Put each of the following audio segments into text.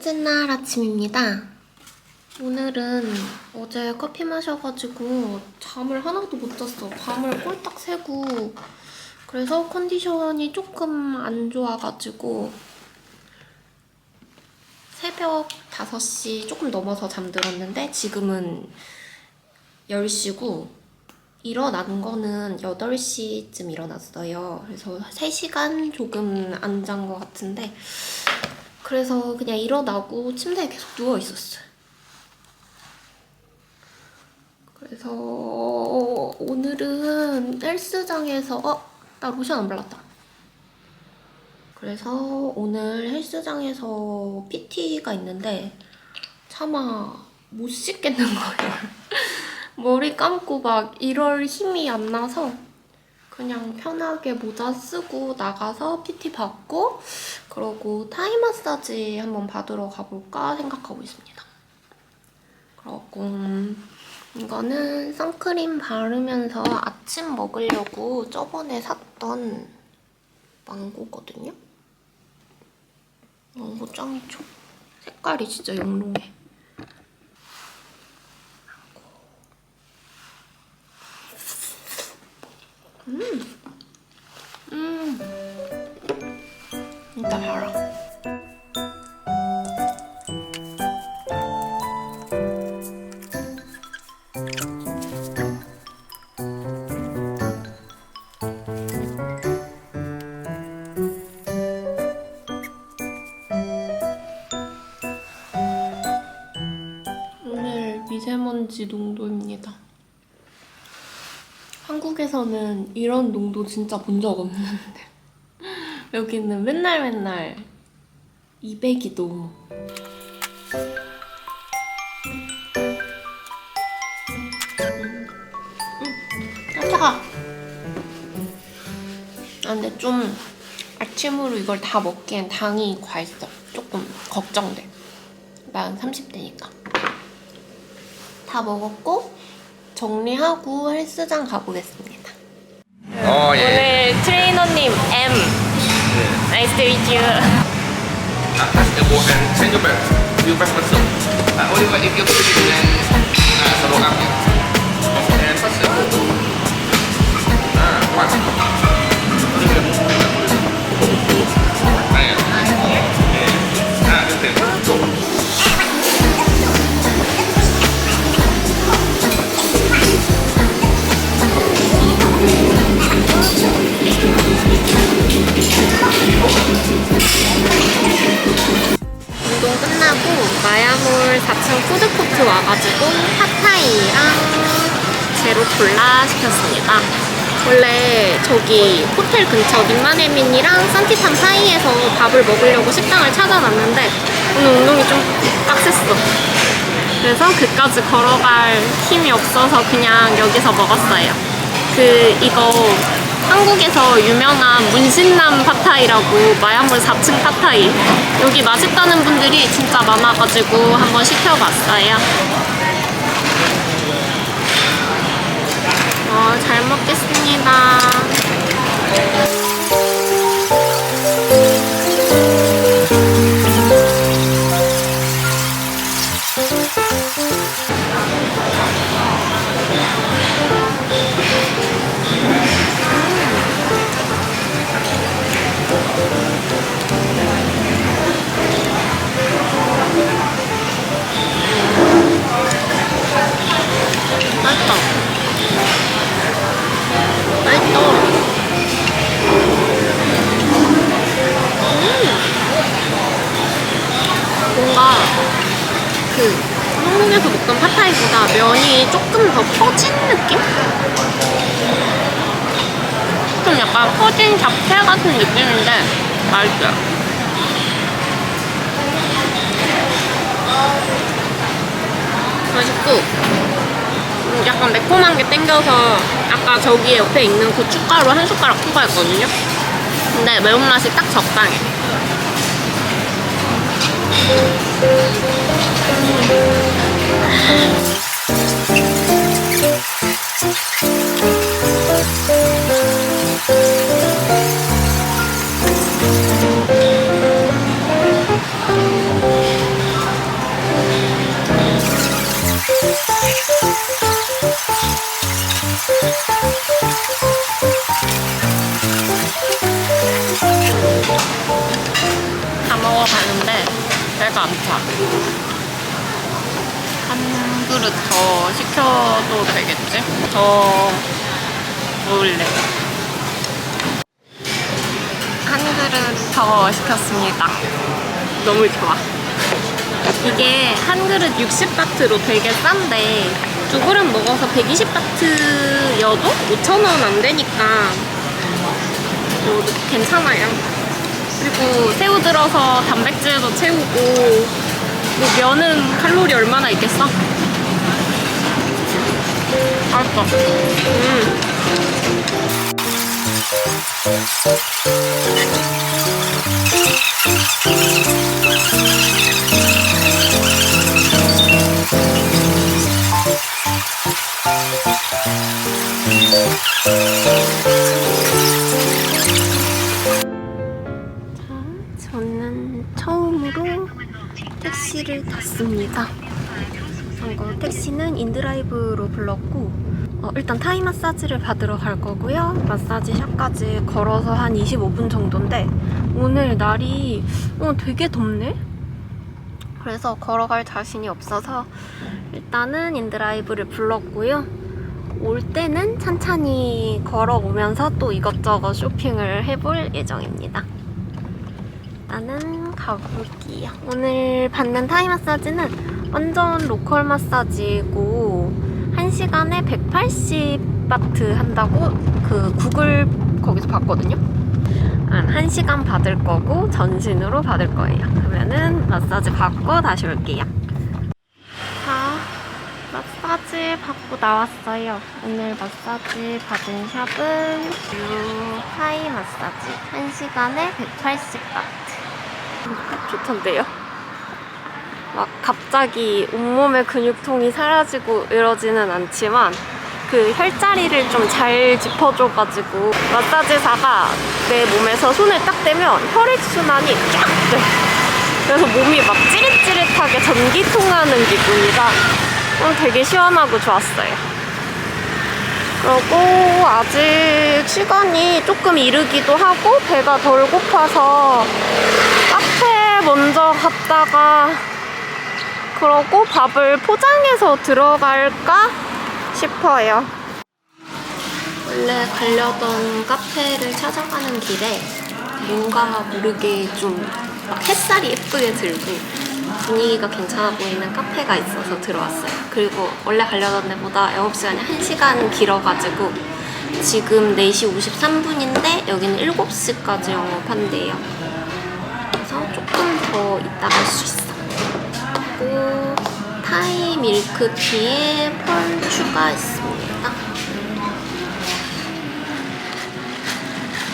둘째 날 아침입니다. 오늘은 어제 커피 마셔가지고 잠을 하나도 못 잤어. 밤을 꼴딱 새고 그래서 컨디션이 조금 안 좋아가지고 새벽 5시 조금 넘어서 잠들었는데 지금은 10시고 일어난 거는 8시쯤 일어났어요. 그래서 3시간 조금 안 잔 것 같은데 그래서 그냥 일어나고 침대에 계속 누워 있었어요. 그래서 오늘은 헬스장에서 어? 나 로션 안 발랐다. 그래서 오늘 헬스장에서 PT가 있는데 차마 못 씻겠는 거예요. 머리 감고 막 이럴 힘이 안 나서 그냥 편하게 모자 쓰고 나가서 PT 받고 그러고 타이 마사지 한번 받으러 가볼까 생각하고 있습니다. 그러고 음, 이거는 선크림 바르면서 아침 먹으려고 저번에 샀던 망고거든요. 망고 짱이죠. 색깔이 진짜 영롱해. 음. 이따 봐라. 오 한국에서는 이런 농도 진짜 본 적 없는데 여기는 맨날 맨날 200이 넘어. 아, 차가. 아, 근데 좀 아침으로 이걸 다 먹기엔 당이 과했어. 조금 걱정돼. 난 30대니까. 다 먹었고 정리하고 헬스장 가보겠습니다. 어, 예. 오늘 트레이너님 M. Nice to meet you. Ah, that's the go and change your belt. You press button. Ah, only when if you put it in ah, solo up. And press the go. Ah, one. 4층 푸드코트 와가지고 핫타이랑 제로 콜라 시켰습니다. 원래 저기 호텔 근처 민마네민이랑 산티탐 사이에서 밥을 먹으려고 식당을 찾아놨는데 오늘 운동이 좀 빡셌어. 그래서 그까지 걸어갈 힘이 없어서 그냥 여기서 먹었어요. 그 이거 한국에서 유명한 문신남 팟타이라고 마야몰 4층 팟타이 여기 맛있다는 분들이 진짜 많아가지고 한번 시켜봤어요. 어, 잘 먹겠습니다. 맛있다. 음. 뭔가 그 한국에서 먹던 팟타이보다 면이 조금 더 퍼진 느낌? 좀 약간 퍼진 잡채 같은 느낌인데 맛있어요. 맛있고 음, 약간 매콤한 게 땡겨서 아까 저기 옆에 있는 고춧가루 한 숟가락 추가했거든요. 근데 매운맛이 딱 적당해. 빨 그릇 더 시켜도 되겠지? 더 먹을래. 한 그릇 더 시켰습니다. 너무 좋아. 이게 한 그릇 60바트로 되게 싼데 두 그릇 먹어서 120바트여도 5,000원 안 되니까 뭐 괜찮아요. 그리고 새우 들어서 단백질도 채우고 뭐 면은 칼로리 얼마나 있겠어? 맛있어. 음. 자, 저는 처음으로 택시를 탔습니다. 이거 택시는 인드라이브로 불렀고 어, 일단 타이 마사지를 받으러 갈 거고요. 마사지 샵까지 걸어서 한 25분 정도인데 오늘 날이 어, 되게 덥네? 그래서 걸어갈 자신이 없어서 일단은 인드라이브를 불렀고요. 올 때는 찬찬히 걸어오면서 또 이것저것 쇼핑을 해볼 예정입니다. 일단은 가볼게요. 오늘 받는 타이 마사지는 완전 로컬 마사지고 1시간에 180바트 한다고 그 구글 거기서 봤거든요. 한 1시간 받을 거고 전신으로 받을 거예요. 그러면은 마사지 받고 다시 올게요. 자, 마사지 받고 나왔어요. 오늘 마사지 받은 샵은 유 타이 마사지 1시간에 180바트. 좋던데요? 막 갑자기 온몸의 근육통이 사라지고 이러지는 않지만 그 혈자리를 좀 잘 짚어줘가지고 마사지사가 내 몸에서 손을 딱 대면 혈액순환이 쫙 돼. 그래서 몸이 막 찌릿찌릿하게 전기통하는 기분이라 어, 되게 시원하고 좋았어요. 그리고 아직 시간이 조금 이르기도 하고 배가 덜 고파서 카페 먼저 갔다가 그러고 밥을 포장해서 들어갈까 싶어요. 원래 가려던 카페를 찾아가는 길에 뭔가 모르게 좀 막 햇살이 예쁘게 들고 분위기가 괜찮아 보이는 카페가 있어서 들어왔어요. 그리고 원래 가려던 데보다 9시간이 1시간 길어가지고 지금 4시 53분인데 여기는 7시까지 영업한대요. 그래서 조금 더 이따 갈수 있어. 그리고 타이 밀크티에 펄 추가했습니다.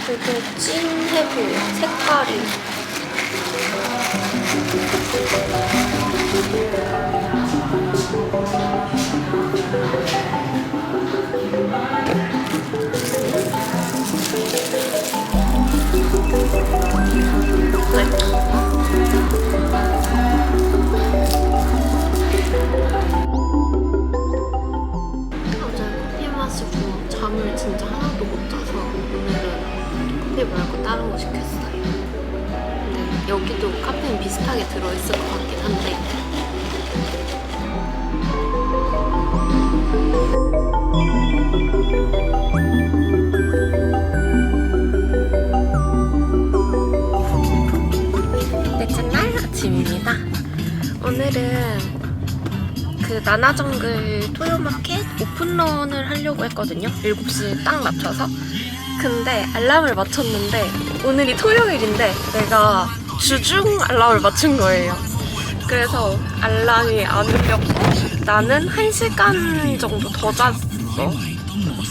되게 찐해 보여, 색깔이. 카페인 비슷하게 들어있을 것 같긴 한데 넷째 날 아침입니다. 오늘은 그 나나정글 토요마켓 오픈런을 하려고 했거든요. 7시에 딱 맞춰서. 근데 알람을 맞췄는데 오늘이 토요일인데 내가 주중 알람을 맞춘 거예요. 그래서 알람이 안 울렸고 나는 1시간 정도 더 잤어.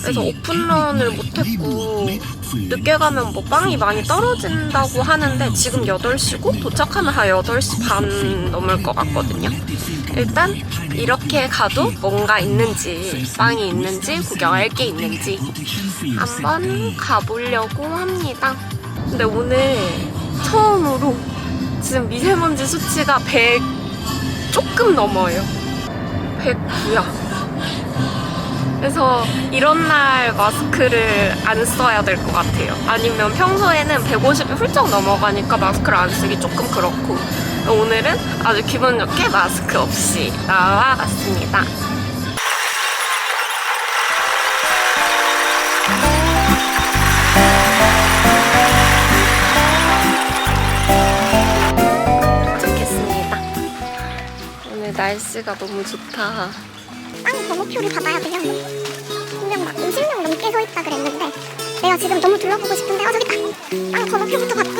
그래서 오픈런을 못했고 늦게 가면 뭐 빵이 많이 떨어진다고 하는데 지금 8시고 도착하면 한 8시 반 넘을 것 같거든요. 일단 이렇게 가도 뭔가 있는지 빵이 있는지 구경할 게 있는지 한번 가보려고 합니다. 근데 오늘 처음으로 지금 미세먼지 수치가 100 조금 넘어요. 109야. 그래서 이런 날 마스크를 안 써야 될 것 같아요. 아니면 평소에는 150이 훌쩍 넘어가니까 마스크를 안 쓰기 조금 그렇고 오늘은 아주 기분 좋게 마스크 없이. 도착했습니다. 날씨가 너무 좋다. 빵 번호표를 받아야 돼요. 분명 막 50명 넘게 서 있다 그랬는데 내가 지금 너무 둘러보고 싶은데 어 저기 있다. 빵 번호표부터 받고.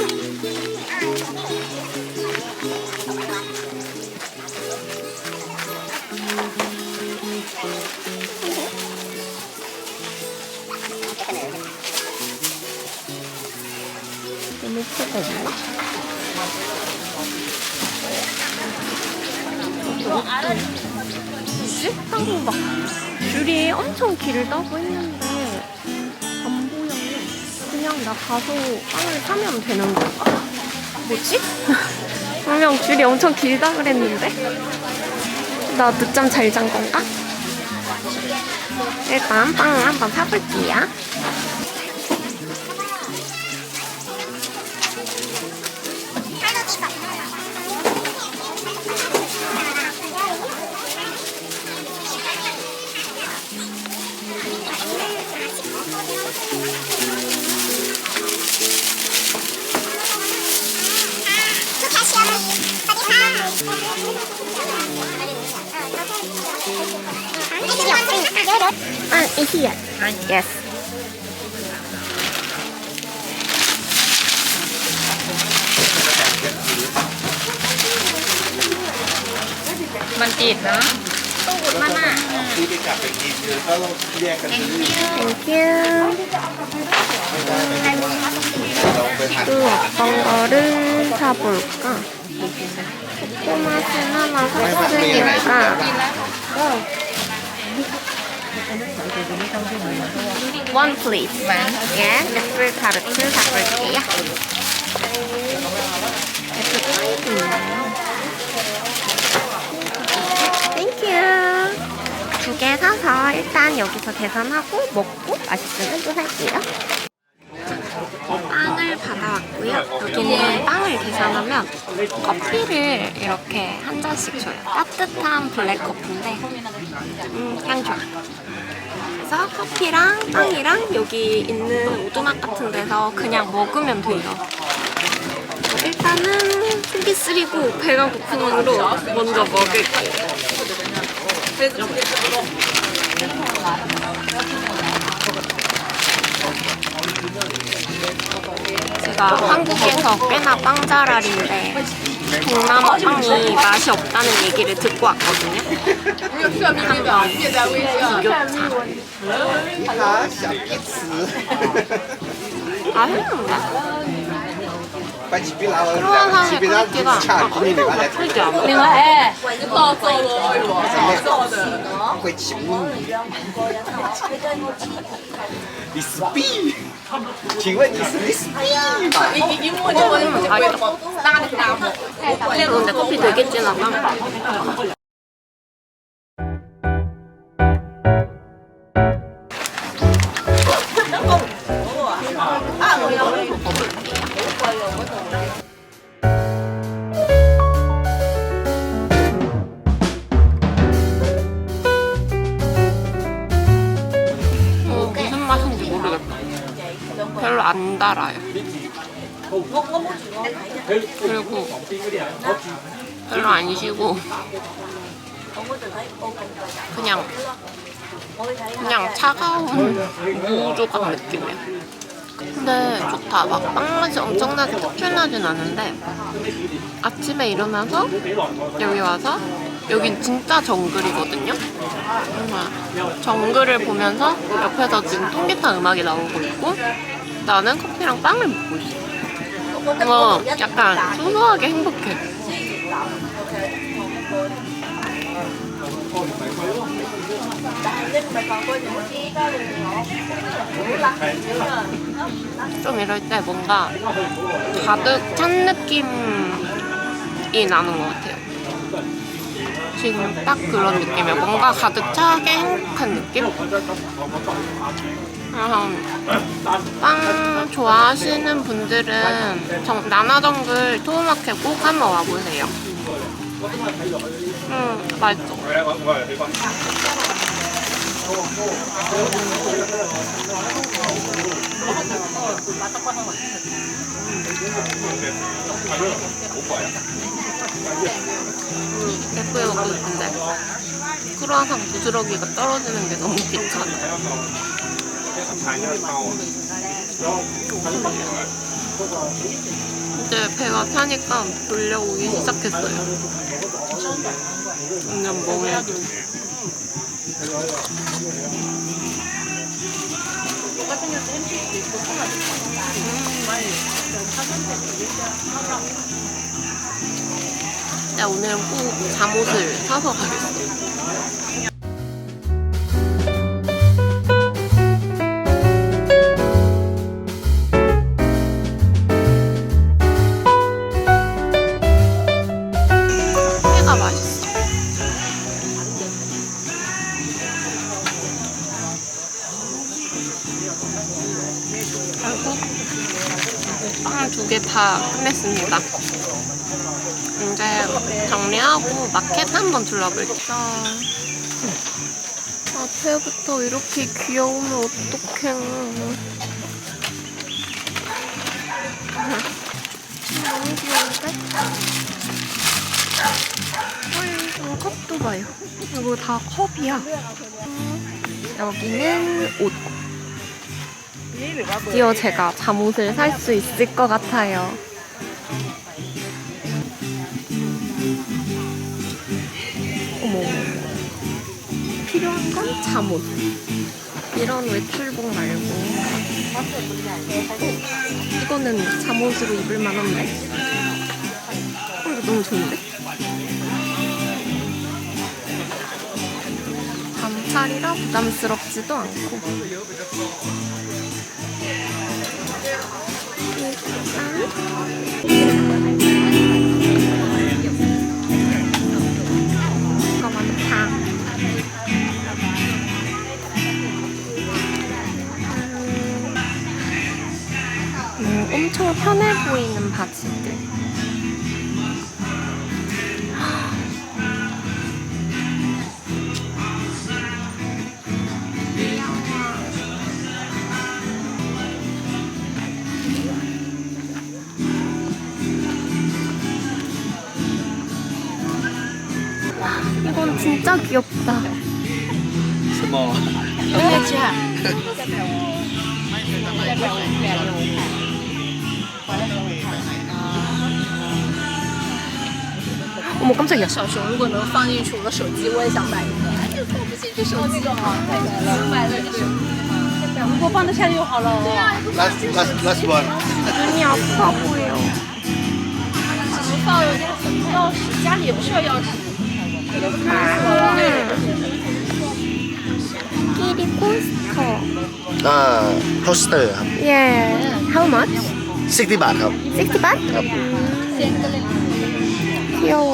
너무 이 거. 식당도 막 줄이 엄청 길다고 했는데 안 보여요. 그냥 나 가서 빵을 사면 되는 걸까? 뭐지? 분명 줄이 엄청 길다 그랬는데 나 늦잠 잘 잔 건가? 일단 빵을 한번 사볼게요. yes มันจีดเนาะตู้ดมันอะที่อไปกลับไปกินคือก็ต้แยกกันซื้อ thank you ตู้ฟองออเดอร์ชาปุกอะโคมาเซน่ามาก็จะเยอะอะ One please. 예, 애플 타르트 사볼게요. 애플 있나요? 땡큐. 두 개 사서 일단 여기서 계산하고 먹고 맛있으면 또 살게요. 빵을 받아왔고요. 여기는 빵을 계산하면 커피를 이렇게 한 잔씩 줘요. 따뜻한 블랙 커피인데, 음, 향 좋아. 그래서 커피랑 빵이랑 여기 있는 오두막 같은 데서 그냥 먹으면 돼요. 일단은 속이 쓰리고 배가 고픈 으로 먼저 먹을게요. 제가 한국에서 꽤나 빵자랄인데 동남아 빵이 맛이 없다는 얘기를 듣고 왔거든요. 한번 비교차. 他想一吃， 맛있는데? 把起比拉了， 크루아상의 起比拉 크기가 另外，哎，暴走了，会欺负你。你是 B，请问你是你是 B？你你你摸摸，的，那个在跟？ 별로 안 시고 그냥 그냥 차가운 무조각 느낌이야. 근데 좋다. 막 빵맛이 엄청나게 특출나진 않은데 아침에 일어나서 여기 와서 여긴 진짜 정글이거든요. 정말 정글을 보면서 옆에서 지금 통기타 음악이 나오고 있고 나는 커피랑 빵을 먹고 있어. 어, 약간 소소하게 행복해. 좀 이럴 때 뭔가 가득 찬 느낌이 나는 것 같아요. 지금 딱 그런 느낌이야. 뭔가 가득 차게 행복한 느낌? 빵 좋아하시는 분들은 정, 나나정글 토마켓 꼭 한번 와보세요. 음, 맛있어. 예쁘게 먹고 싶은데 크루아상 부스러기가 떨어지는 게 너무 귀찮아. 이제 배가 차니까 졸려오기 시작했어요. 그냥 먹어야지. 나 오늘은 꼭 잠옷을 사서 가겠어. 다 끝냈습니다. 이제 정리하고 마켓 한번 둘러볼게요. 앞에부터 이렇게 귀여우면 어떡해. 너무 귀여운데? 헐, 저 컵도 봐요. 이거 다 컵이야. 여기는 옷. 드디어 제가 잠옷을 살 수 있을 것 같아요. 어머. 필요한 건 잠옷. 이런 외출복 말고. 이거는 잠옷으로 입을 만한데? 어, 이거 너무 좋은데? 밤찰이라 부담스럽지도 않고. 음, 엄청 편해 보이는 바지 진짜 귀엽다. 什么？ 어머 깜짝이야.小熊如果能放进去我的手机，我也想买一个。哎，放不进去手机就好，太可爱了，买了个手机。如果放得下就好了。对啊， last last last one。 눈이 아파 보여. 只能放那个钥匙，家里也不需要钥匙。 끼리 코스터. อ่าโทสเตอร์ครับ Yeah. How much? 60 บาทครับ 60 baht? ครับ 귀여워.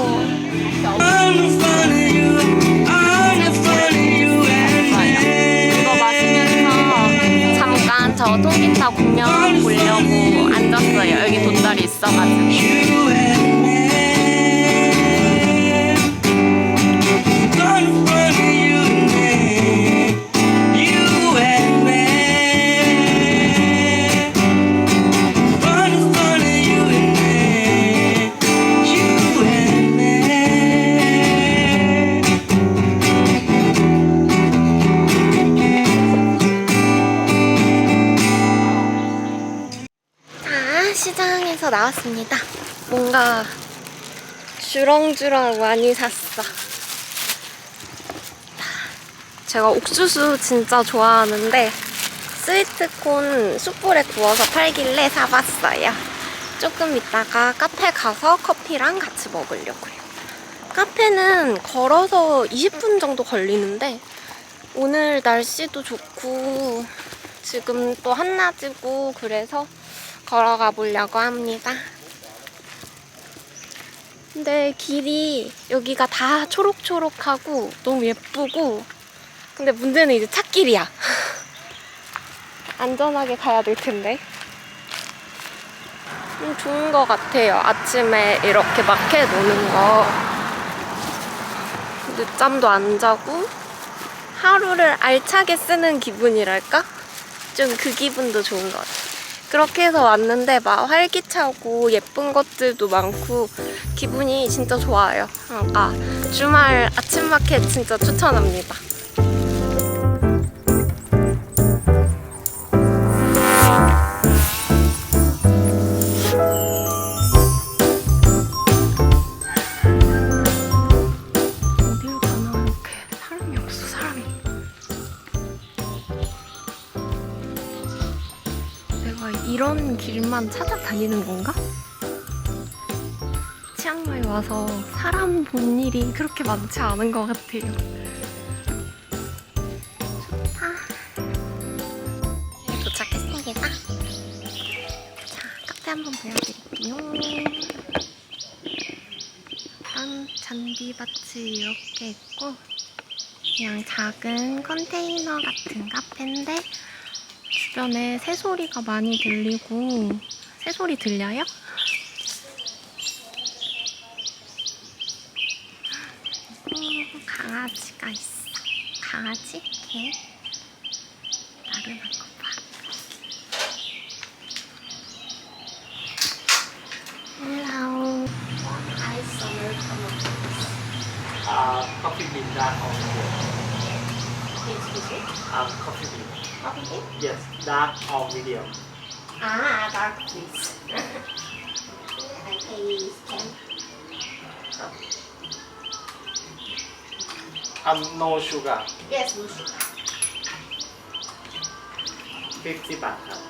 이거 마시면서 잠깐 저 통기타 공연 보려고 앉았어요. 여기 돗자리 있어가지고. 나왔습니다. 뭔가 주렁주렁 많이 샀어. 제가 옥수수 진짜 좋아하는데 스위트콘 숯불에 구워서 팔길래 사봤어요. 조금 있다가 카페 가서 커피랑 같이 먹으려고요. 카페는 걸어서 20분 정도 걸리는데 오늘 날씨도 좋고 지금 또 한낮이고 그래서 걸어가 보려고 합니다. 근데 길이 여기가 다 초록초록하고 너무 예쁘고 근데 문제는 이제 찻길이야. 안전하게 가야 될 텐데. 좀 좋은 것 같아요. 아침에 이렇게 마켓 오는 거. 늦잠도 안 자고 하루를 알차게 쓰는 기분이랄까? 좀 그 기분도 좋은 것 같아요. 그렇게 해서 왔는데 막 활기차고 예쁜 것들도 많고 기분이 진짜 좋아요. 그러니까 주말 아침 마켓 진짜 추천합니다. 이런 길만 찾아다니는 건가? 치앙마이 와서 사람 본 일이 그렇게 많지 않은 것 같아요. 좋다. 네, 도착했습니다. 자, 카페 한번 보여드릴게요. 일단 잔디밭이 이렇게 있고 그냥 작은 컨테이너 같은 카페인데 주변에 새소리가 많이 들리고 새소리 들려요? 음, 강아지가 있어. 강아지? 개? 나른한 거 봐. Uh, bean dark or medium? Excuse me? Um, coffee bean. Coffee bean? Yes, dark or medium. Ah, dark please. I pay ten. Um, no sugar. Yes, no sugar. 50 บาทครับ